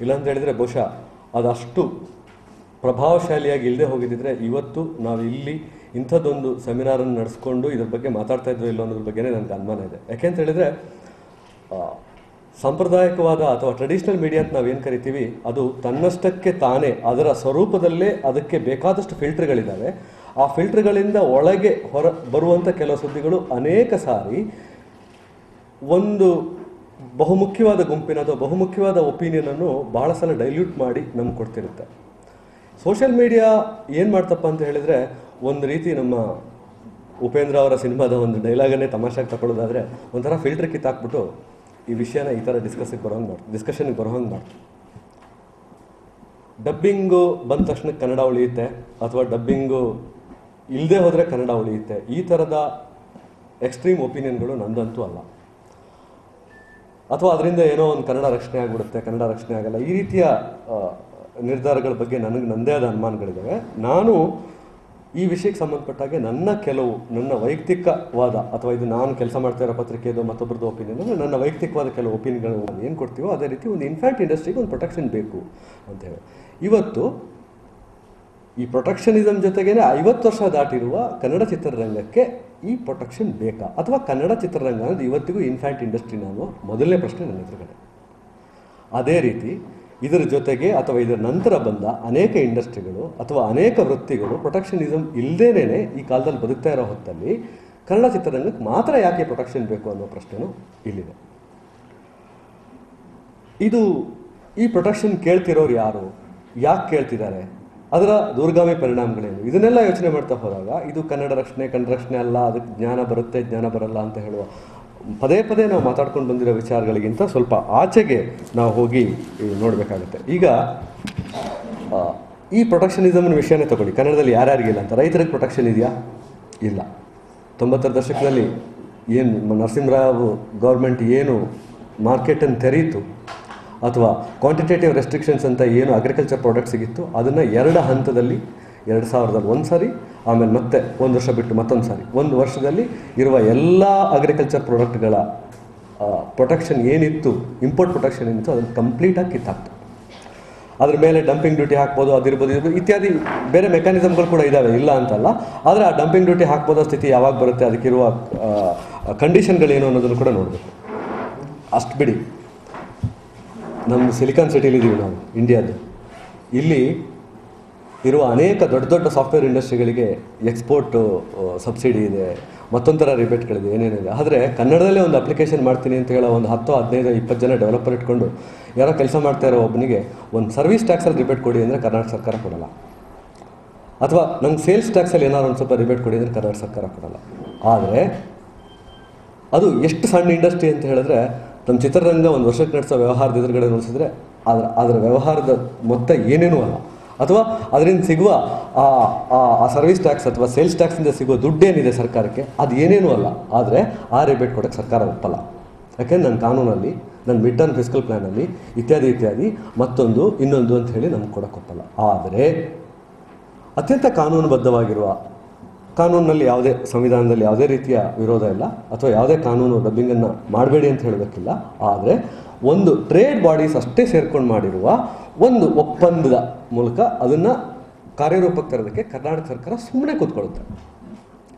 ಇಲ್ಲಾಂತ ಹೇಳಿದರೆ ಬಹುಶಃ ಅದಷ್ಟು ಪ್ರಭಾವಶಾಲಿಯಾಗಿ ಇಲ್ಲದೆ ಹೋಗಿದ್ದಿದ್ರೆ ಇವತ್ತು ನಾವು ಇಲ್ಲಿ ಇಂಥದ್ದೊಂದು ಸೆಮಿನಾರನ್ನು ನಡೆಸ್ಕೊಂಡು ಇದ್ರ ಬಗ್ಗೆ ಮಾತಾಡ್ತಾ ಇದ್ರು ಇಲ್ಲ ಅನ್ನೋದ್ರ ಬಗ್ಗೆನೇ ನನಗೆ ಅನುಮಾನ ಇದೆ. ಯಾಕೆಂತ ಹೇಳಿದರೆ ಆ, ಸಾಂಪ್ರದಾಯಿಕವಾದ ಅಥವಾ ಟ್ರೆಡಿಷನಲ್ ಮೀಡಿಯಾ ಅಂತ ನಾವೇನು ಕರಿತೀವಿ ಅದು ತನ್ನಷ್ಟಕ್ಕೆ ತಾನೇ ಅದರ ಸ್ವರೂಪದಲ್ಲೇ ಅದಕ್ಕೆ ಬೇಕಾದಷ್ಟು ಫಿಲ್ಟರ್ಗಳಿದ್ದಾವೆ ಆ ಫಿಲ್ಟರ್ಗಳಿಂದ ಒಳಗೆ ಹೊರ ಬರುವಂಥ ಕೆಲವು ಸುದ್ದಿಗಳು ಅನೇಕ ಸಾರಿ ಒಂದು ಬಹುಮುಖ್ಯವಾದ ಗುಂಪಿನ ಅಥವಾ ಬಹುಮುಖ್ಯವಾದ ಒಪಿನಿಯನನ್ನು ಭಾಳ ಸಲ ಡೈಲ್ಯೂಟ್ ಮಾಡಿ ನಮ್ಗೆ ಕೊಡ್ತಿರುತ್ತೆ. ಸೋಷಿಯಲ್ ಮೀಡಿಯಾ ಏನು ಮಾಡ್ತಪ್ಪ ಅಂತ ಹೇಳಿದರೆ, ಒಂದು ರೀತಿ ನಮ್ಮ ಉಪೇಂದ್ರ ಅವರ ಸಿನಿಮಾದ ಒಂದು ಡೈಲಾಗನ್ನೇ ತಮಾಷೆಗೆ ತಗೊಳ್ಳೋದಾದರೆ ಒಂಥರ ಫಿಲ್ಟರ್ ಕಿತ್ತಾಕ್ಬಿಟ್ಟು ಈ ವಿಷಯನ ಈ ಥರ ಡಿಸ್ಕಸ್ಸಿಗೆ ಬರೋಂಗೆ ಮಾಡ್ತು ಡಿಸ್ಕಷನ್ಗೆ ಬರೋಂಗೆ ಮಾಡ್ತು. ಡಬ್ಬಿಂಗು ಬಂದ ತಕ್ಷಣ ಕನ್ನಡ ಉಳಿಯುತ್ತೆ, ಅಥವಾ ಡಬ್ಬಿಂಗು ಇಲ್ಲದೆ ಹೋದರೆ ಕನ್ನಡ ಉಳಿಯುತ್ತೆ, ಈ ಥರದ ಎಕ್ಸ್ಟ್ರೀಮ್ ಒಪಿನಿಯನ್ಗಳು ನಂದಂತೂ ಅಲ್ಲ. ಅಥವಾ ಅದರಿಂದ ಏನೋ ಒಂದು ಕನ್ನಡ ರಕ್ಷಣೆ ಆಗಿಬಿಡುತ್ತೆ, ಕನ್ನಡ ರಕ್ಷಣೆ ಆಗಲ್ಲ. ಈ ರೀತಿಯ ನಿರ್ಧಾರಗಳ ಬಗ್ಗೆ ನನಗೆ ನನ್ನದೇ ಆದ ಅನುಮಾನಗಳಿದ್ದಾವೆ ನಾನು ಈ ವಿಷಯಕ್ಕೆ ಸಂಬಂಧಪಟ್ಟಾಗೆ ನನ್ನ ಕೆಲವು, ನನ್ನ ವೈಯಕ್ತಿಕವಾದ ಅಥವಾ ಇದು ನಾನು ಕೆಲಸ ಮಾಡ್ತಾ ಇರೋ ಪತ್ರಿಕೆದು ಮತ್ತೊಬ್ಬರದ್ದು ಒಪಿನಿಯನ್ ಅಂದರೆ ನನ್ನ ವೈಯಕ್ತಿಕವಾದ ಕೆಲವು ಒಪಿನಿಯನ್ಗಳು ಏನು ಕೊಡ್ತೀವೋ ಅದೇ ರೀತಿ ಒಂದು ಇನ್ಫ್ಯಾಕ್ಟ್ ಇಂಡಸ್ಟ್ರಿಗೆ ಒಂದು ಪ್ರೊಟೆಕ್ಷನ್ ಬೇಕು ಅಂತೇಳಿ ಇವತ್ತು ಈ ಪ್ರೊಟೆಕ್ಷನಿಸಮ್ ಜೊತೆಗೇನೆ ಐವತ್ತು ವರ್ಷ ದಾಟಿರುವ ಕನ್ನಡ ಚಿತ್ರರಂಗಕ್ಕೆ ಈ ಪ್ರೊಟೆಕ್ಷನ್ ಬೇಕಾ? ಅಥವಾ ಕನ್ನಡ ಚಿತ್ರರಂಗ ಅನ್ನೋದು ಇವತ್ತಿಗೂ ಇನ್ಫ್ಯಾಂಟ್ ಇಂಡಸ್ಟ್ರಿ ಅನ್ನೋ ಮೊದಲನೇ ಪ್ರಶ್ನೆ ನನ್ನ ಎದುರುಗಡೆ. ಅದೇ ರೀತಿ ಇದರ ಜೊತೆಗೆ ಅಥವಾ ಇದರ ನಂತರ ಬಂದ ಅನೇಕ ಇಂಡಸ್ಟ್ರಿಗಳು ಅಥವಾ ಅನೇಕ ವೃತ್ತಿಗಳು ಪ್ರೊಟೆಕ್ಷನಿಸಮ್ ಇಲ್ಲದೇನೆ ಈ ಕಾಲದಲ್ಲಿ ಬದುಕ್ತಾ ಇರೋ ಹೊತ್ತಲ್ಲಿ ಕನ್ನಡ ಚಿತ್ರರಂಗಕ್ಕೆ ಮಾತ್ರ ಯಾಕೆ ಪ್ರೊಟೆಕ್ಷನ್ ಬೇಕು ಅನ್ನೋ ಪ್ರಶ್ನೆನೂ ಇಲ್ಲಿದೆ. ಇದು ಈ ಪ್ರೊಟೆಕ್ಷನ್ ಕೇಳ್ತಿರೋರು ಯಾರು? ಯಾಕೆ ಕೇಳ್ತಿದ್ದಾರೆ? ಅದರ ದೂರ್ಗಾಮಿ ಪರಿಣಾಮಗಳೇನು? ಇದನ್ನೆಲ್ಲ ಯೋಚನೆ ಮಾಡ್ತಾ ಹೋದಾಗ, ಇದು ಕನ್ನಡ ರಕ್ಷಣೆ ಕನ್ನಡ ರಕ್ಷಣೆ ಅಲ್ಲ, ಅದಕ್ಕೆ ಜ್ಞಾನ ಬರುತ್ತೆ, ಜ್ಞಾನ ಬರಲ್ಲ ಅಂತ ಹೇಳುವ ಪದೇ ಪದೇ ನಾವು ಮಾತಾಡ್ಕೊಂಡು ಬಂದಿರೋ ವಿಚಾರಗಳಿಗಿಂತ ಸ್ವಲ್ಪ ಆಚೆಗೆ ನಾವು ಹೋಗಿ ನೋಡಬೇಕಾಗುತ್ತೆ. ಈಗ ಈ ಪ್ರೊಟೆಕ್ಷನಿಸಮ್ನ ವಿಷಯನೇ ತಗೊಳ್ಳಿ. ಕನ್ನಡದಲ್ಲಿ ಯಾರ್ಯಾರಿಗಿಲ್ಲ ಅಂತ. ರೈತರಿಗೆ ಪ್ರೊಟೆಕ್ಷನ್ ಇದೆಯಾ? ಇಲ್ಲ. ತೊಂಬತ್ತರ ದಶಕದಲ್ಲಿ ಏನು ನರಸಿಂಹರಾವ್ ಗೌರ್ಮೆಂಟ್ ಏನು ಮಾರ್ಕೆಟನ್ನು ತೆರೀತು ಅಥವಾ ಕ್ವಾಂಟಿಟೇಟಿವ್ ರೆಸ್ಟ್ರಿಕ್ಷನ್ಸ್ ಅಂತ ಏನು ಅಗ್ರಿಕಲ್ಚರ್ ಪ್ರಾಡಕ್ಟ್ ಸಿಗಿತ್ತು ಅದನ್ನು ಎರಡು ಹಂತದಲ್ಲಿ, ಎರಡು ಸಾವಿರದಲ್ಲಿ ಒಂದು ಸಾರಿ, ಆಮೇಲೆ ಮತ್ತೆ ಒಂದು ವರ್ಷ ಬಿಟ್ಟು ಮತ್ತೊಂದು ಸಾರಿ. ಒಂದು ವರ್ಷದಲ್ಲಿ ಇರುವ ಎಲ್ಲ ಅಗ್ರಿಕಲ್ಚರ್ ಪ್ರಾಡಕ್ಟ್ಗಳ ಪ್ರೊಟೆಕ್ಷನ್ ಏನಿತ್ತು ಇಂಪೋರ್ಟ್ ಪ್ರೊಟೆಕ್ಷನ್ ಏನಿತ್ತು ಅದನ್ನು ಕಂಪ್ಲೀಟಾಗಿ ಕಿತ್ತಾಕ್ತು ಅದ್ರ ಮೇಲೆ ಡಂಪಿಂಗ್ ಡ್ಯೂಟಿ ಹಾಕ್ಬೋದು ಅದಿರ್ಬೋದು ಇರ್ಬೋದು ಇತ್ಯಾದಿ ಬೇರೆ ಮೆಕ್ಯಾನಿಸಮ್ಗಳು ಕೂಡ ಇದ್ದಾವೆ ಇಲ್ಲ ಅಂತಲ್ಲ. ಆದರೆ ಆ ಡಂಪಿಂಗ್ ಡ್ಯೂಟಿ ಹಾಕ್ಬೋದೋ ಸ್ಥಿತಿ ಯಾವಾಗ ಬರುತ್ತೆ, ಅದಕ್ಕಿರುವ ಕಂಡೀಷನ್ಗಳೇನು ಅನ್ನೋದನ್ನು ಕೂಡ ನೋಡಬೇಕು. ಅಷ್ಟು ಬಿಡಿ. ನಮ್ಮ ಸಿಲಿಕಾನ್ ಸಿಟಿಲಿದ್ದೀವಿ ನಾವು ಇಂಡಿಯಾದ ಇಲ್ಲಿ ಇರುವ ಅನೇಕ ದೊಡ್ಡ ದೊಡ್ಡ ಸಾಫ್ಟ್ವೇರ್ ಇಂಡಸ್ಟ್ರಿಗಳಿಗೆ ಎಕ್ಸ್ಪೋರ್ಟು ಸಬ್ಸಿಡಿ ಇದೆ, ಮತ್ತೊಂಥರ ರಿಬೇಟ್ಗಳಿದೆ ಏನೇನಿದೆ ಆದರೆ ಕನ್ನಡದಲ್ಲೇ ಒಂದು ಅಪ್ಲಿಕೇಶನ್ ಮಾಡ್ತೀನಿ ಅಂತ ಹೇಳೋ ಒಂದು ಹತ್ತು, ಹದಿನೈದು, ಇಪ್ಪತ್ತು ಜನ ಡೆವಲಪರ್ ಇಟ್ಕೊಂಡು ಯಾರೋ ಕೆಲಸ ಮಾಡ್ತಾ ಇರೋ ಒಬ್ಬನಿಗೆ ಒಂದು ಸರ್ವಿಸ್ ಟ್ಯಾಕ್ಸಲ್ಲಿ ರಿಬೇಟ್ ಕೊಡಿ ಅಂದರೆ ಕರ್ನಾಟಕ ಸರ್ಕಾರ ಕೊಡಲ್ಲ. ಅಥವಾ ನಂಗೆ ಸೇಲ್ಸ್ ಟ್ಯಾಕ್ಸಲ್ಲಿ ಏನಾದ್ರು ಒಂದು ಸ್ವಲ್ಪ ರಿಬೇಟ್ ಕೊಡಿ ಅಂದರೆ ಕರ್ನಾಟಕ ಸರ್ಕಾರ ಕೊಡಲ್ಲ. ಆದರೆ ಅದು ಎಷ್ಟು ಸಣ್ಣ ಇಂಡಸ್ಟ್ರಿ ಅಂತ ಹೇಳಿದ್ರೆ ನಮ್ಮ ಚಿತ್ರರಂಗ ಒಂದು ವರ್ಷಕ್ಕೆ ನಡೆಸೋ ವ್ಯವಹಾರದ ಎದುರುಗಡೆ ನೋಡಿಸಿದ್ರೆ ಅದರ ಅದರ ವ್ಯವಹಾರದ ಮೊತ್ತ ಏನೇನೂ ಅಲ್ಲ. ಅಥವಾ ಅದರಿಂದ ಸಿಗುವ ಆ, ಆ- ಸರ್ವಿಸ್ ಟ್ಯಾಕ್ಸ್ ಅಥವಾ ಸೇಲ್ಸ್ ಟ್ಯಾಕ್ಸಿಂದ ಸಿಗುವ ದುಡ್ಡೇನಿದೆ ಸರ್ಕಾರಕ್ಕೆ, ಅದು ಏನೇನೂ ಅಲ್ಲ. ಆದರೆ ಆ ರೇಬೇಟ್ ಕೊಡೋಕ್ಕೆ ಸರ್ಕಾರ ಒಪ್ಪಲ್ಲ. ಯಾಕೆಂದ್ರೆ ನನ್ನ ಕಾನೂನಲ್ಲಿ, ನನ್ನ ಮಿಡ್ ಟರ್ಮ್ ಫಿಸಿಕಲ್ ಪ್ಲ್ಯಾನಲ್ಲಿ ಇತ್ಯಾದಿ ಇತ್ಯಾದಿ ಮತ್ತೊಂದು, ಇನ್ನೊಂದು ಅಂತ ಹೇಳಿ ನಮ್ಗೆ ಕೊಡೋಕ್ಕೊಪ್ಪಲ್ಲ ಆದರೆ ಅತ್ಯಂತ ಕಾನೂನುಬದ್ಧವಾಗಿರುವ ಕಾನೂನಿನಲ್ಲಿ ಯಾವುದೇ ಸಂವಿಧಾನದಲ್ಲಿ ಯಾವುದೇ ರೀತಿಯ ವಿರೋಧ ಇಲ್ಲ, ಅಥವಾ ಯಾವುದೇ ಕಾನೂನು ಡಬ್ಬಿಂಗನ್ನು ಮಾಡಬೇಡಿ ಅಂತ ಹೇಳಬೇಕಿಲ್ಲ. ಆದರೆ ಒಂದು ಟ್ರೇಡ್ ಬಾಡೀಸ್ ಅಷ್ಟೇ ಸೇರ್ಕೊಂಡು ಮಾಡಿರುವ ಒಂದು ಒಪ್ಪಂದದ ಮೂಲಕ ಅದನ್ನು ಕಾರ್ಯರೂಪಕ್ಕೆ ತರೋದಕ್ಕೆ ಕರ್ನಾಟಕ ಸರ್ಕಾರ ಸುಮ್ಮನೆ ಕೂತ್ಕೊಳ್ಳುತ್ತೆ.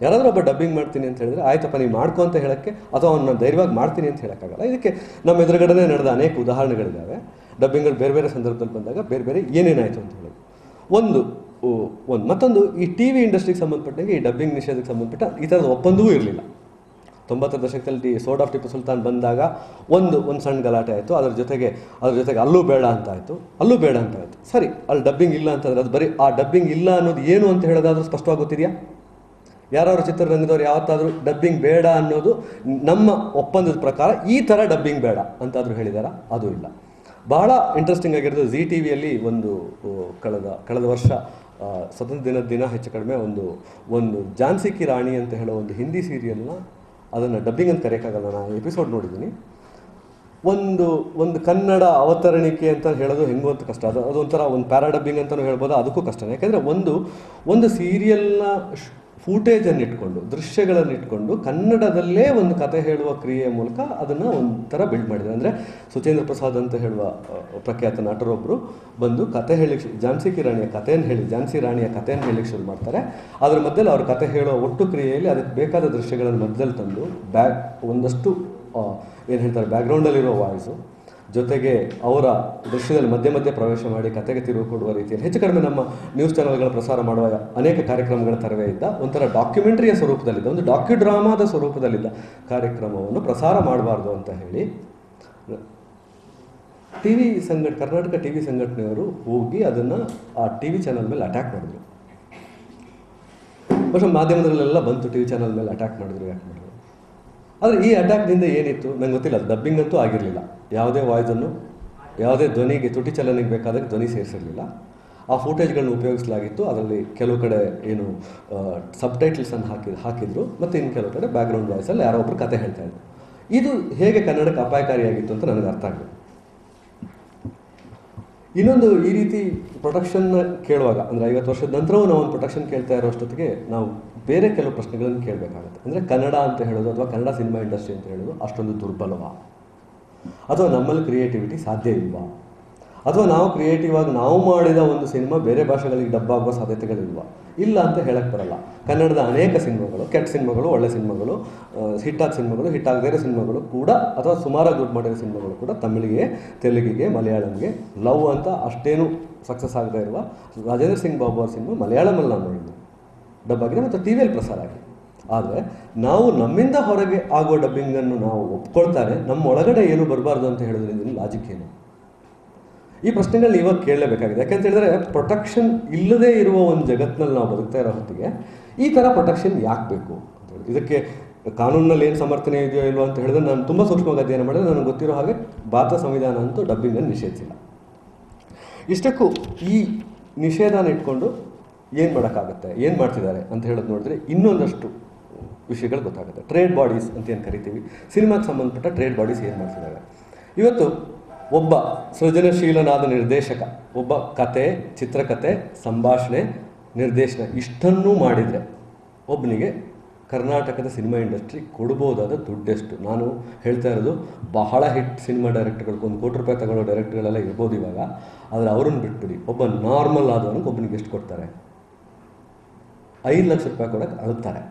ಯಾರಾದರೂ ಒಬ್ಬ ಡಬ್ಬಿಂಗ್ ಮಾಡ್ತೀನಿ ಅಂತ ಹೇಳಿದ್ರೆ, ಆಯ್ತಪ್ಪ ನೀವು ಮಾಡ್ಕೊ ಅಂತ ಹೇಳೋಕ್ಕೆ, ಅಥವಾ ಅವ್ನು ಧೈರ್ಯವಾಗಿ ಮಾಡ್ತೀನಿ ಅಂತ ಹೇಳೋಕ್ಕಾಗಲ್ಲ. ಇದಕ್ಕೆ ನಮ್ಮ ಎದುರುಗಡೆ ನಡೆದ ಅನೇಕ ಉದಾಹರಣೆಗಳಿದ್ದಾವೆ. ಡಬ್ಬಿಂಗ್ಗಳು ಬೇರೆ ಬೇರೆ ಸಂದರ್ಭದಲ್ಲಿ ಬಂದಾಗ ಬೇರೆ ಬೇರೆ ಏನೇನಾಯಿತು ಅಂತ ಹೇಳೋದು ಒಂದು ಒಂದು ಮತ್ತೊಂದು, ಈ ಟಿ ವಿ ಇಂಡಸ್ಟ್ರಿಗೆ ಸಂಬಂಧಪಟ್ಟಂಗೆ, ಈ ಡಬ್ಬಿಂಗ್ ನಿಷೇಧಕ್ಕೆ ಸಂಬಂಧಪಟ್ಟ ಈ ಥರದ ಒಪ್ಪಂದವೂ ಇರಲಿಲ್ಲ. ತೊಂಬತ್ತರ ದಶಕದಲ್ಲಿ ಸೋಡ್ ಆಫ್ ಟಿಪ್ಪು ಸುಲ್ತಾನ್ ಬಂದಾಗ ಒಂದು ಒಂದು ಸಣ್ಣ ಗಲಾಟೆ ಆಯಿತು. ಅದರ ಜೊತೆಗೆ ಅದ್ರ ಜೊತೆಗೆ ಅಲ್ಲೂ ಬೇಡ ಅಂತ ಆಯಿತು. ಅಲ್ಲೂ ಬೇಡ ಅಂತ ಆಯಿತು. ಸರಿ, ಅಲ್ಲಿ ಡಬ್ಬಿಂಗ್ ಇಲ್ಲ ಅಂತಂದ್ರೆ ಅದು ಬರೀ ಆ ಡಬ್ಬಿಂಗ್ ಇಲ್ಲ ಅನ್ನೋದು ಏನು ಅಂತ ಹೇಳೋದಾದರೂ ಸ್ಪಷ್ಟವಾಗಿ ಗೊತ್ತಿದೆಯಾ? ಯಾರಾದ್ರು ಚಿತ್ರರಂಗದವ್ರು ಯಾವತ್ತಾದರೂ ಡಬ್ಬಿಂಗ್ ಬೇಡ ಅನ್ನೋದು ನಮ್ಮ ಒಪ್ಪಂದದ ಪ್ರಕಾರ ಈ ಥರ ಡಬ್ಬಿಂಗ್ ಬೇಡ ಅಂತಾದರೂ ಹೇಳಿದಾರ? ಅದು ಇಲ್ಲ. ಬಹಳ ಇಂಟ್ರೆಸ್ಟಿಂಗ್ ಆಗಿರೋದು ಜಿ ಟಿ ವಿಯಲ್ಲಿ ಒಂದು ಕಳೆದ ಕಳೆದ ವರ್ಷ ಸ್ವತಂತ್ರ ದಿನ ದಿನ ಹೆಚ್ಚು ಕಡಿಮೆ ಒಂದು ಒಂದು ಝಾನ್ಸಿ ಕಿ ರಾಣಿ ಅಂತ ಹೇಳೋ ಒಂದು ಹಿಂದಿ ಸೀರಿಯಲ್ನ ಅದನ್ನು ಡಬ್ಬಿಂಗ್ ಅಂತ ಕರೆಯೋಕ್ಕಾಗಲ್ಲ ನಾನು ಎಪಿಸೋಡ್ ನೋಡಿದ್ದೀನಿ. ಒಂದು ಒಂದು ಕನ್ನಡ ಅವತರಣಿಕೆ ಅಂತ ಹೇಳೋದು ಹೆಂಗೋ ಅಂತ ಕಷ್ಟ. ಅದು, ಅದೊಂಥರ ಒಂದು ಪ್ಯಾರಾ ಡಬ್ಬಿಂಗ್ ಅಂತಲೂ ಹೇಳ್ಬೋದು? ಅದಕ್ಕೂ ಕಷ್ಟನೇ. ಯಾಕೆಂದರೆ ಒಂದು ಒಂದು ಸೀರಿಯಲ್ನ ಫೂಟೇಜನ್ನು ಇಟ್ಕೊಂಡು, ದೃಶ್ಯಗಳನ್ನು ಇಟ್ಕೊಂಡು ಕನ್ನಡದಲ್ಲೇ ಒಂದು ಕತೆ ಹೇಳುವ ಕ್ರಿಯೆಯ ಮೂಲಕ ಅದನ್ನು ಒಂಥರ ಬಿಲ್ಡ್ ಮಾಡಿದ್ದಾರೆ. ಅಂದರೆ ಸುಚೇಂದ್ರ ಪ್ರಸಾದ್ ಅಂತ ಹೇಳುವ ಪ್ರಖ್ಯಾತ ನಟರೊಬ್ಬರು ಬಂದು ಕತೆ ಹೇಳಿ ಝಾನ್ಸಿ ರಾಣಿಯ ಕಥೆಯನ್ನು ಹೇಳಿ, ಝಾನ್ಸಿ ರಾಣಿಯ ಕಥೆಯನ್ನು ಹೇಳಿಕ್ಕೆ ಶುರು ಮಾಡ್ತಾರೆ. ಅದರ ಮಧ್ಯದಲ್ಲಿ ಅವ್ರ ಕತೆ ಹೇಳುವ ಒಟ್ಟು ಕ್ರಿಯೆಯಲ್ಲಿ ಅದಕ್ಕೆ ಬೇಕಾದ ದೃಶ್ಯಗಳನ್ನು ಮಧ್ಯದಲ್ಲಿ ತಂದು ಬ್ಯಾಕ್, ಒಂದಷ್ಟು ಏನು ಹೇಳ್ತಾರೆ ಬ್ಯಾಕ್ಗ್ರೌಂಡಲ್ಲಿರೋ ವಾಯ್ಸು ಜೊತೆಗೆ ಅವರ ದೃಶ್ಯದಲ್ಲಿ ಮಧ್ಯೆ ಮಧ್ಯೆ ಪ್ರವೇಶ ಮಾಡಿ ಕತೆಗೆ ತಿರುವು ಕೊಡುವ ರೀತಿಯಲ್ಲಿ ಹೆಚ್ಚು ಕಡಿಮೆ ನಮ್ಮ ನ್ಯೂಸ್ ಚಾನೆಲ್ಗಳ ಪ್ರಸಾರ ಮಾಡುವ ಅನೇಕ ಕಾರ್ಯಕ್ರಮಗಳ ತರವೇ ಇದ್ದ ಒಂಥರ ಡಾಕ್ಯುಮೆಂಟ್ರಿಯ ಸ್ವರೂಪದಲ್ಲಿದ್ದ, ಒಂದು ಡಾಕ್ಯು ಡ್ರಾಮಾದ ಸ್ವರೂಪದಲ್ಲಿದ್ದ ಕಾರ್ಯಕ್ರಮವನ್ನು ಪ್ರಸಾರ ಮಾಡಬಾರ್ದು ಅಂತ ಹೇಳಿ ಟಿ ವಿ ಸಂಘಟ ಕರ್ನಾಟಕ ಟಿ ವಿ ಸಂಘಟನೆಯವರು ಹೋಗಿ ಅದನ್ನು ಆ ಟಿ ವಿ ಚಾನಲ್ ಮೇಲೆ ಅಟ್ಯಾಕ್ ಮಾಡಿದ್ರು. ಬಹುಶಃ ಮಾಧ್ಯಮದಲ್ಲೆಲ್ಲ ಬಂತು ಟಿ ವಿ ಚಾನಲ್ ಮೇಲೆ ಅಟ್ಯಾಕ್ ಮಾಡಿದ್ರು ಯಾಕೆ ಮಾಡಿದ್ರು ಆದರೆ ಈ ಅಟ್ಯಾಕ್ನಿಂದ ಏನಿತ್ತು? ನಂಗೆ ಗೊತ್ತಿಲ್ಲ ಡಬ್ಬಿಂಗ್ ಅಂತೂ ಆಗಿರಲಿಲ್ಲ. ಯಾವುದೇ ವಾಯ್ಸನ್ನು ಯಾವುದೇ ಧ್ವನಿಗೆ, ತುಟಿ ಚಲನೆಗೆ ಬೇಕಾದಾಗ ಧ್ವನಿ ಸೇರಿಸಿರಲಿಲ್ಲ. ಆ ಫೂಟೇಜ್ಗಳನ್ನ ಉಪಯೋಗಿಸಲಾಗಿತ್ತು. ಅದರಲ್ಲಿ ಕೆಲವು ಕಡೆ ಏನು ಸಬ್ ಟೈಟಲ್ಸನ್ನು ಹಾಕಿ, ಹಾಕಿದ್ರು. ಮತ್ತು ಇನ್ನು ಕೆಲವು ಕಡೆ ಬ್ಯಾಕ್ಗ್ರೌಂಡ್ ವಾಯ್ಸಲ್ಲಿ ಯಾರೋ ಒಬ್ಬರು ಕತೆ ಹೇಳ್ತಾ ಇದ್ರು. ಇದು ಹೇಗೆ ಕನ್ನಡಕ್ಕೆ ಅಪಾಯಕಾರಿಯಾಗಿತ್ತು ಅಂತ ನನಗೆ ಅರ್ಥ ಆಗಲಿಲ್ಲ. ಇನ್ನೊಂದು ಈ ರೀತಿ ಪ್ರೊಟೆಕ್ಷನ್ನ ಕೇಳುವಾಗ, ಅಂದರೆ ಐವತ್ತು ವರ್ಷದ ನಂತರವೂ ನಾವು ಒಂದು ಪ್ರೊಟೆಕ್ಷನ್ ಕೇಳ್ತಾ ಇರೋಷ್ಟೊತ್ತಿಗೆ ನಾವು ಬೇರೆ ಕೆಲವು ಪ್ರಶ್ನೆಗಳನ್ನು ಕೇಳಬೇಕಾಗುತ್ತೆ. ಅಂದರೆ ಕನ್ನಡ ಅಂತ ಹೇಳೋದು ಅಥವಾ ಕನ್ನಡ ಸಿನಿಮಾ ಇಂಡಸ್ಟ್ರಿ ಅಂತ ಹೇಳೋದು ಅಷ್ಟೊಂದು ದುರ್ಬಲವಾ. ಅಥವಾ ನಮ್ಮಲ್ಲಿ ಕ್ರಿಯೇಟಿವಿಟಿ ಸಾಧ್ಯ ಇಲ್ವಾ. ಅಥವಾ ನಾವು ಕ್ರಿಯೇಟಿವ್ ಆಗಿ ನಾವು ಮಾಡಿದ ಒಂದು ಸಿನಿಮಾ ಬೇರೆ ಭಾಷೆಗಳಿಗೆ ಡಬ್ಬಾಗುವ ಸಾಧ್ಯತೆಗಳಿಲ್ವಾ ಇಲ್ಲ ಅಂತ ಹೇಳಕ್ಕೆ ಬರಲ್ಲ. ಕನ್ನಡದ ಅನೇಕ ಸಿನಿಮಾಗಳು, ಕೆಟ್ಟ ಸಿನಿಮಾಗಳು, ಒಳ್ಳೆ ಸಿನಿಮಾಗಳು ಹಿಟ್ಟಾದ ಸಿನಿಮಾಗಳು ಹಿಟ್ಟಾಗದೇ ಇರೋ ಸಿನಿಮಾಗಳು ಕೂಡ ಅಥವಾ ಸುಮಾರಾಗಿ ದುಡ್ಡು ಮಾಡಿರೋ ಸಿನಿಮಾಗಳು ಕೂಡ ತಮಿಳಿಗೆ, ತೆಲುಗಿಗೆ, ಮಲಯಾಳಂಗೆ ಲವ್ ಅಂತ ಅಷ್ಟೇನು ಸಕ್ಸಸ್ ಆಗದೇ ಇರುವ ರಾಜೇಂದ್ರ ಸಿಂಗ್ ಬಾಬು ಅವರ ಸಿನಿಮಾ ಮಲಯಾಳಮಲ್ಲಿ ನಾನು ಡಬ್ ಆಗಿದೆ ಮತ್ತು ಟಿ ಪ್ರಸಾರ ಆಗಿದೆ. ಆದರೆ ನಾವು ನಮ್ಮಿಂದ ಹೊರಗೆ ಆಗುವ ಡಬ್ಬಿಂಗನ್ನು ನಾವು ಒಪ್ಕೊಳ್ತಾರೆ, ನಮ್ಮ ಒಳಗಡೆ ಏನು ಬರಬಾರ್ದು ಅಂತ ಹೇಳೋದ್ರಿಂದ ಲಾಜಿಕ್ ಏನು? ಈ ಪ್ರಶ್ನೆಗಳನ್ನ ಇವಾಗ ಕೇಳಲೇಬೇಕಾಗಿದೆ. ಯಾಕಂತ ಹೇಳಿದ್ರೆ ಪ್ರೊಟೆಕ್ಷನ್ ಇಲ್ಲದೇ ಇರುವ ಒಂದು ಜಗತ್ತಿನಲ್ಲಿ ನಾವು ಬದುಕ್ತಾ ಇರೋ ಹೊತ್ತಿಗೆ ಈ ಥರ ಪ್ರೊಟೆಕ್ಷನ್ ಯಾಕೆ ಬೇಕು ಅಂತ ಹೇಳಿ. ಇದಕ್ಕೆ ಕಾನೂನಲ್ಲಿ ಏನು ಸಮರ್ಥನೆ ಇದೆಯೋ ಇಲ್ವೋ ಅಂತ ಹೇಳಿದ್ರೆ ನಾನು ತುಂಬ ಸೂಕ್ಷ್ಮವಾಗಿ ಅಧ್ಯಯನ ಮಾಡಿದ್ರೆ ನನಗೆ ಗೊತ್ತಿರೋ ಹಾಗೆ ಭಾರತ ಸಂವಿಧಾನ ಅಂತೂ ಡಬ್ಬಿಂಗನ್ನು ನಿಷೇಧಿಸಿಲ್ಲ. ಇಷ್ಟಕ್ಕೂ ಈ ನಿಷೇಧನ ಇಟ್ಕೊಂಡು ಏನು ಮಾಡೋಕ್ಕಾಗುತ್ತೆ? ಏನು ಮಾಡ್ತಿದ್ದಾರೆ ಅಂತ ಹೇಳೋದು ನೋಡಿದ್ರೆ ಇನ್ನೊಂದಷ್ಟು ವಿಷಯಗಳು ಗೊತ್ತಾಗುತ್ತೆ. ಟ್ರೇಡ್ ಬಾಡೀಸ್ ಅಂತ ಏನು ಕರಿತೀವಿ? ಸಿನಿಮಾಗೆ ಸಂಬಂಧಪಟ್ಟ ಟ್ರೇಡ್ ಬಾಡೀಸ್ ಏನು ಮಾಡ್ತಿದ್ದಾರೆ? ಇವತ್ತು ಒಬ್ಬ ಸೃಜನಶೀಲನಾದ ನಿರ್ದೇಶಕ, ಒಬ್ಬ ಕತೆ, ಚಿತ್ರಕತೆ, ಸಂಭಾಷಣೆ, ನಿರ್ದೇಶನ ಇಷ್ಟನ್ನೂ ಮಾಡಿದರೆ ಒಬ್ಬನಿಗೆ ಕರ್ನಾಟಕದ ಸಿನಿಮಾ ಇಂಡಸ್ಟ್ರಿ ಕೊಡ್ಬೋದಾದ ದುಡ್ಡೆಷ್ಟು? ನಾನು ಹೇಳ್ತಾ ಇರೋದು, ಬಹಳ ಹಿಟ್ ಸಿನಿಮಾ ಡೈರೆಕ್ಟರ್ಗಳು, ಒಂದು ಕೋಟಿ ರೂಪಾಯಿ ತಗೊಳ್ಳೋ ಡೈರೆಕ್ಟರ್ಗಳೆಲ್ಲ ಇರ್ಬೋದು ಇವಾಗ. ಆದರೆ ಅವ್ರನ್ನ ಬಿಟ್ಬಿಡಿ. ಒಬ್ಬ ನಾರ್ಮಲ್ ಆದವನಿಗೆ ಒಬ್ಬನಿಗೆ ಎಷ್ಟು ಕೊಡ್ತಾರೆ? ಐದು ಲಕ್ಷ ರೂಪಾಯಿ ಕೊಡೋಕ್ಕೆ ಅಳುತ್ತಾರೆ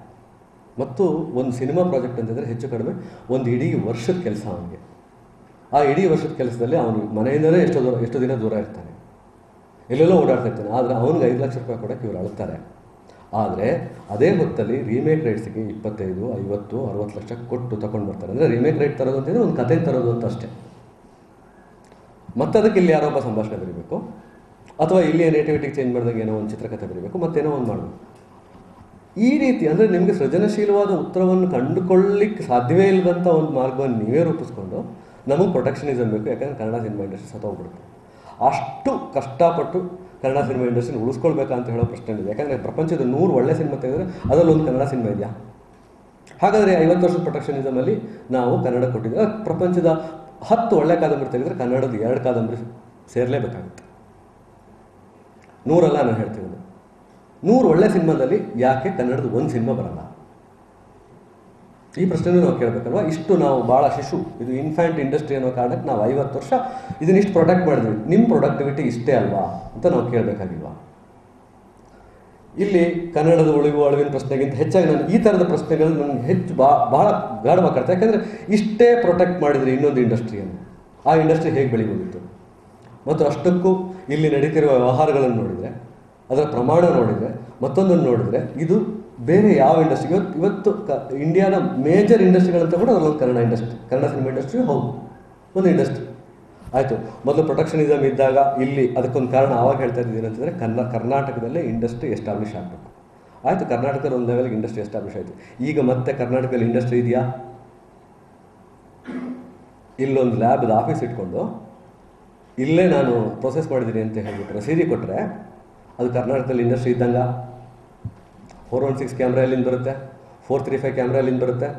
ಮತ್ತು ಒಂದು ಸಿನಿಮಾ ಪ್ರಾಜೆಕ್ಟ್ ಅಂತಂದರೆ ಹೆಚ್ಚು ಕಡಿಮೆ ಒಂದು ಇಡೀ ವರ್ಷದ ಕೆಲಸ ಅವನಿಗೆ. ಆ ಇಡೀ ವರ್ಷದ ಕೆಲಸದಲ್ಲಿ ಅವನು ಮನೆಯಿಂದಲೇ ಎಷ್ಟೋ ದೂರ, ಎಷ್ಟು ದಿನ ದೂರ ಇರ್ತಾನೆ. ಎಲ್ಲೆಲ್ಲೋ ಓಡಾಡ್ತಾ ಇರ್ತಾನೆ. ಆದರೆ ಅವನಿಗೆ ಐದು ಲಕ್ಷ ರೂಪಾಯಿ ಕೊಡೋಕ್ಕೆ ಇವರು ಅಳುತ್ತಾರೆ. ಆದರೆ ಅದೇ ಹೊತ್ತಲ್ಲಿ ರೀಮೇಕ್ ರೈಟ್ಸ್ಗೆ ಇಪ್ಪತ್ತೈದು, ಐವತ್ತು, ಅರವತ್ತು ಲಕ್ಷ ಕೊಟ್ಟು ತಗೊಂಡು ಬರ್ತಾರೆ. ಅಂದರೆ ರೀಮೇಕ್ ರೈಟ್ ತರೋದು ಅಂತಂದರೆ ಒಂದು ಕತೆ ತರೋದು ಅಂತ ಅಷ್ಟೇ. ಮತ್ತೆ ಅದಕ್ಕೆ ಇಲ್ಲಿ ಯಾರೋ ಒಬ್ಬ ಸಂಭಾಷಣೆ ಬರೀಬೇಕು ಅಥವಾ ಇಲ್ಲಿ ನೇಟಿವಿಟಿಗೆ ಚೇಂಜ್ ಮಾಡಿದಾಗ ಏನೋ ಒಂದು ಚಿತ್ರಕಥೆ ಬರೀಬೇಕು ಮತ್ತೇನೋ ಒಂದು ಮಾಡಬೇಕು. ಈ ರೀತಿ ಅಂದರೆ ನಿಮಗೆ ಸೃಜನಶೀಲವಾದ ಉತ್ತರವನ್ನು ಕಂಡುಕೊಳ್ಳಿಕ್ಕೆ ಸಾಧ್ಯವೇ ಇಲ್ಲದಂಥ ಒಂದು ಮಾರ್ಗವನ್ನು ನೀವೇ ರೂಪಿಸ್ಕೊಂಡು ನಮಗೆ ಪ್ರೊಟೆಕ್ಷನಿಸಮ್ ಬೇಕು, ಯಾಕಂದರೆ ಕನ್ನಡ ಸಿನಿಮಾ ಇಂಡಸ್ಟ್ರಿ ಸತ್ತೋಗ್ಬಿಡುತ್ತೆ ಅಷ್ಟು ಕಷ್ಟಪಟ್ಟು ಕನ್ನಡ ಸಿನಿಮಾ ಇಂಡಸ್ಟ್ರಿನ ಉಳಿಸ್ಕೊಳ್ಬೇಕಾ ಅಂತ ಹೇಳೋ ಪ್ರಶ್ನೆ ಇದೆ. ಯಾಕಂದರೆ ಪ್ರಪಂಚದ ನೂರು ಒಳ್ಳೆ ಸಿನಿಮಾ ತೆಗೆದ್ರೆ ಅದರಲ್ಲೊಂದು ಕನ್ನಡ ಸಿನಿಮಾ ಇದೆಯಾ? ಹಾಗಾದರೆ ಐವತ್ತು ವರ್ಷದ ಪ್ರೊಟೆಕ್ಷನಿಸಮಲ್ಲಿ ನಾವು ಕನ್ನಡ ಕೊಟ್ಟಿದ್ದೆ ಪ್ರಪಂಚದ ಹತ್ತು ಒಳ್ಳೆ ಕಾದಂಬರಿ ತೆಗೆದ್ರೆ ಕನ್ನಡದ ಎರಡು ಕಾದಂಬರಿ ಸೇರಲೇಬೇಕಾಗುತ್ತೆ. ನೂರಲ್ಲ ನಾನು ಹೇಳ್ತಿರೋದು. ನೂರು ಒಳ್ಳೆ ಸಿನಿಮಾದಲ್ಲಿ ಯಾಕೆ ಕನ್ನಡದ ಒಂದು ಸಿನಿಮಾ ಬರಲ್ಲ? ಈ ಪ್ರಶ್ನೆನೂ ನಾವು ಕೇಳಬೇಕಲ್ವಾ? ಇಷ್ಟು ನಾವು ಭಾಳ ಶಿಶು. ಇದು ಇನ್ಫ್ಯಾಂಟ್ ಇಂಡಸ್ಟ್ರಿ ಅನ್ನೋ ಕಾರಣಕ್ಕೆ ನಾವು ಐವತ್ತು ವರ್ಷ ಇದನ್ನಿಷ್ಟು ಪ್ರೊಡಕ್ಟ್ ಮಾಡಿದ್ವಿ. ನಿಮ್ಮ ಪ್ರೊಡಕ್ಟಿವಿಟಿ ಇಷ್ಟೇ ಅಲ್ವಾ ಅಂತ ನಾವು ಕೇಳಬೇಕಾಗಿಲ್ವಾ? ಇಲ್ಲಿ ಕನ್ನಡದ ಉಳಿವು, ಅಳಿವಿನ ಪ್ರಶ್ನೆಗಿಂತ ಹೆಚ್ಚಾಗಿ ನಾನು ಈ ಥರದ ಪ್ರಶ್ನೆಗಳು ನನಗೆ ಹೆಚ್ಚು ಬಾ ಭಾಳ ಗಾಢವಾಗಿ ಕಾಡ್ತಾ ಯಾಕಂದರೆ ಇಷ್ಟೇ ಪ್ರೊಟೆಕ್ಟ್ ಮಾಡಿದರೆ ಇನ್ನೊಂದು ಇಂಡಸ್ಟ್ರಿಯನ್ನು ಆ ಇಂಡಸ್ಟ್ರಿ ಹೇಗೆ ಬೆಳಿಬೋದಿತ್ತು? ಮತ್ತು ಅಷ್ಟಕ್ಕೂ ಇಲ್ಲಿ ನಡೀತಿರುವ ವ್ಯವಹಾರಗಳನ್ನು ನೋಡಿದರೆ ಅದರ ಪ್ರಮಾಣ ನೋಡಿದರೆ, ಮತ್ತೊಂದನ್ನು ನೋಡಿದರೆ, ಇದು ಬೇರೆ ಯಾವ ಇಂಡಸ್ಟ್ರಿ ಇವತ್ತು ಇವತ್ತು ಕ ಇಂಡಿಯಾದ ಮೇಜರ್ ಇಂಡಸ್ಟ್ರಿಗಳಂತ ಕೂಡ ಅದರಲ್ಲೊಂದು Kannada industry Kannada cinema industry ಹೌದು. ಒಂದು ಇಂಡಸ್ಟ್ರಿ ಆಯಿತು. ಮೊದಲು ಪ್ರೊಟೆಕ್ಷನಿಸಮ್ ಇದ್ದಾಗ ಇಲ್ಲಿ ಅದಕ್ಕೊಂದು ಕಾರಣ ಆವಾಗ ಹೇಳ್ತಾ ಇದ್ದೀನಿ ಅಂತಂದರೆ ಕನ್ನ ಕರ್ನಾಟಕದಲ್ಲೇ ಇಂಡಸ್ಟ್ರಿ ಎಸ್ಟಾಬ್ಲಿಷ್ ಆಗಬೇಕು. ಆಯಿತು, ಕರ್ನಾಟಕದಲ್ಲಿ ಒಂದು ಲೆವೆಲ್ಗೆ ಇಂಡಸ್ಟ್ರಿ ಎಸ್ಟಾಬ್ಲಿಷ್ ಆಯಿತು. ಈಗ ಮತ್ತೆ ಕರ್ನಾಟಕದಲ್ಲಿ ಇಂಡಸ್ಟ್ರಿ ಇದೆಯಾ? ಇಲ್ಲೊಂದು ಲ್ಯಾಬ್ದು ಆಫೀಸ್ ಇಟ್ಕೊಂಡು, ಇಲ್ಲೇ ನಾನು ಪ್ರೊಸೆಸ್ ಮಾಡಿದ್ದೀನಿ ಅಂತ ಹೇಳ್ಬಿಟ್ಟು ರಸೀದಿ ಕೊಟ್ಟರೆ ಅದು ಕರ್ನಾಟಕದಲ್ಲಿ ಇಂಡಸ್ಟ್ರಿ ಇದ್ದಂಗೆ ಫೋರ್ ಒನ್ ಸಿಕ್ಸ್ ಕ್ಯಾಮ್ರಾ ಎಲ್ಲಿಂದ ಬರುತ್ತೆ? ಫೋರ್ ತ್ರೀ ಫೈವ್ ಕ್ಯಾಮ್ರಾ ಎಲ್ಲಿಂದ ಬರುತ್ತೆ?